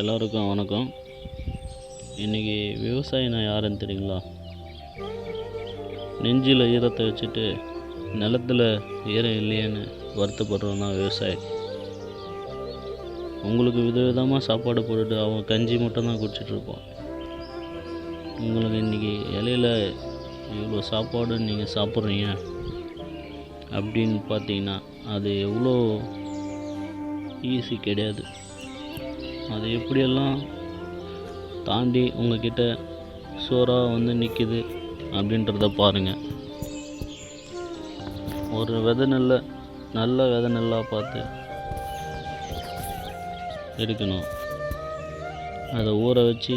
எல்லோருக்கும் வணக்கம். இன்றைக்கி விவசாயினா யாருன்னு தெரியுங்களா? நெஞ்சில் ஈரத்தை வச்சுட்டு நிலத்துல ஈரம் இல்லையேன்னு வருத்தப்படுறவன் தான் விவசாயி. உங்களுக்கு விதவிதமாக சாப்பாடு போட்டுட்டு அவன் கஞ்சி மட்டும்தான் குடிச்சிட்ருப்பான் உங்களுக்கு இன்றைக்கி இலையில இவ்வளோ சாப்பாடு நீங்கள் சாப்பிட்றீங்க அப்படின்னு பார்த்தீங்கன்னா அது எவ்வளோ ஈஸி கிடையாது. அது எப்படியெல்லாம் தாண்டி உங்ககிட்ட சோறாக வந்து நிற்கிது அப்படின்றத பாருங்கள் ஒரு வித நெல்லை நல்ல வித நெல்லாக பார்த்து எடுக்கணும். அதை ஊற வச்சு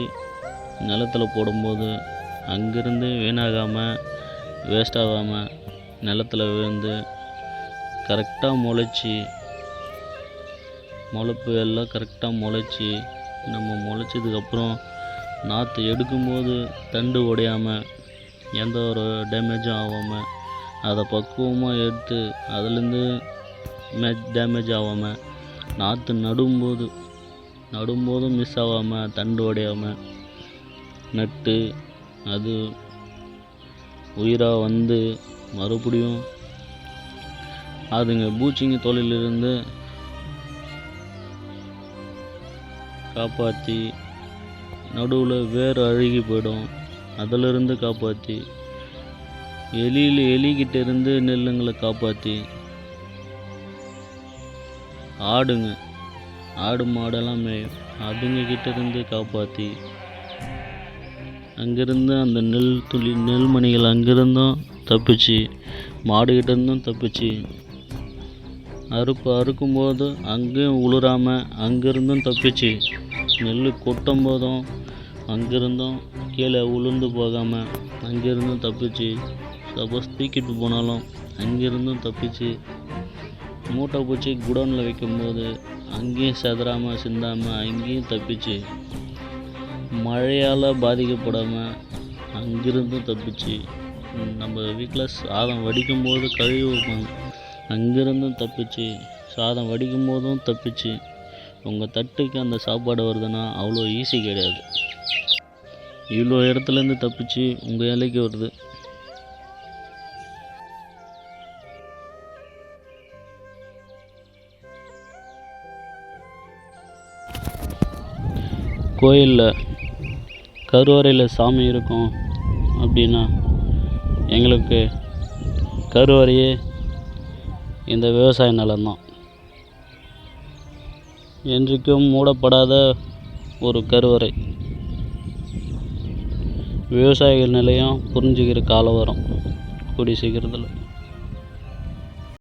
நிலத்துல போடும்போது அங்கேருந்து வீணாகாமல் வேஸ்ட் ஆகாமல் நிலத்துல விழுந்து கரெக்டாக முளைச்சி முளைப்பு எல்லாம் கரெக்டாக முளைச்சி நம்ம முளைச்சதுக்கப்புறம் நாற்று எடுக்கும்போது தண்டு உடையாமல் எந்த ஒரு டேமேஜும் ஆகாமல் அதை பக்குவமாக எடுத்து அதுலேருந்து மே டேமேஜ் ஆகாமல் நாற்று நடும்போது நடும்போதும் மிஸ் ஆகாமல் தண்டு உடையாமல் நட்டு அது உயிராக வந்து மறுபடியும் அதுங்க பூச்சிங்க தொழிலிருந்து காப்பாற்றி நடுவில் வேர் அழுகி போயிடும். அதிலிருந்து காப்பாற்றி எலியில் எலிக்கிட்ட இருந்து நெல்லுங்களை காப்பாற்றி ஆடுங்க. ஆடு மாடெல்லாம் மேயும். அதுங்ககிட்ட இருந்து காப்பாற்றி அங்கேருந்து அந்த நெல் துளி நெல்மணிகள் அங்கேருந்தும் தப்பிச்சு மாடுகிட்டேருந்தும் தப்பிச்சு. அறுப்பு அறுக்கும்போது அங்கேயும் உளுராமல் அங்கேருந்தும் தப்பிச்சு. நெல் கொட்டும் போதும் அங்கேருந்தும் கீழே உளுந்து போகாமல் அங்கேருந்தும் தப்பிச்சு. சப்போஸ் தூக்கிட்டு போனாலும் அங்கேருந்தும் தப்பிச்சு. மூட்டை பூச்சி குடோனில் வைக்கும்போது அங்கேயும் செதறாமல் சிந்தாமல் அங்கேயும் தப்பிச்சு. மழையால் பாதிக்கப்படாமல் அங்கிருந்தும் தப்பிச்சு. நம்ம வீட்டில் சாதம் வடிக்கும் போது கழுவி வைப்பாங்க அங்கிருந்தும் தப்பிச்சு சாதம் வடிக்கும் போதும் தப்பிச்சு உங்கள் தட்டுக்கு அந்த சாப்பாடு வருதுன்னா அவ்வளோ ஈஸி கிடையாது. இவ்வளோ இடத்துலேருந்து தப்பிச்சு உங்கள் இலைக்கு வருது. கோயிலில் கருவறையில் சாமி இருக்கும் அப்படின்னா எங்களுக்கு கருவறையே இந்த விவசாய நிலம்தான். என்றைக்கும் மூடப்படாத ஒரு கருவறை. விவசாயிகள் நிலையம் புரிஞ்சுக்கிற காலம் வரும் கூடிய சீக்கிரத்தில்